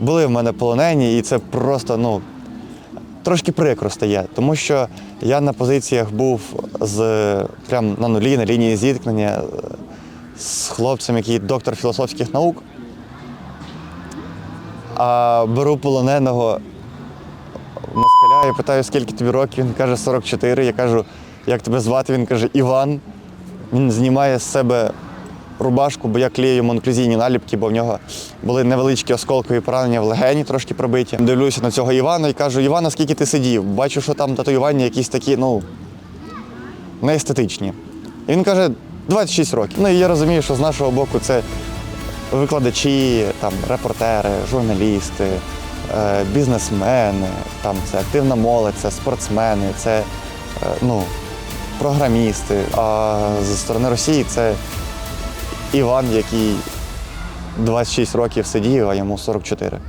були в мене полонені, і це просто ну, трошки прикро стає, тому що я на позиціях був з прям на нулі, на лінії зіткнення е, з хлопцем, який доктор філософських наук. А беру полоненого москаля і питаю, скільки тобі років. Він каже 44. Я кажу, як тебе звати? Він каже, Іван. Він знімає з себе рубашку, бо я клею моноклюзійні наліпки, бо в нього були невеличкі осколкові поранення в легені, трошки пробиті. Дивлюся на цього Івана і кажу, Івана, скільки ти сидів? Бачу, що там татуювання якісь такі, ну, неестетичні. І він каже, 26 років. Ну і я розумію, що з нашого боку це викладачі, там, репортери, журналісти, е, бізнесмени, там, це активна молодь, це спортсмени, це е, ну, програмісти. А зі сторони Росії це Іван, який 26 років сидів, а йому 44.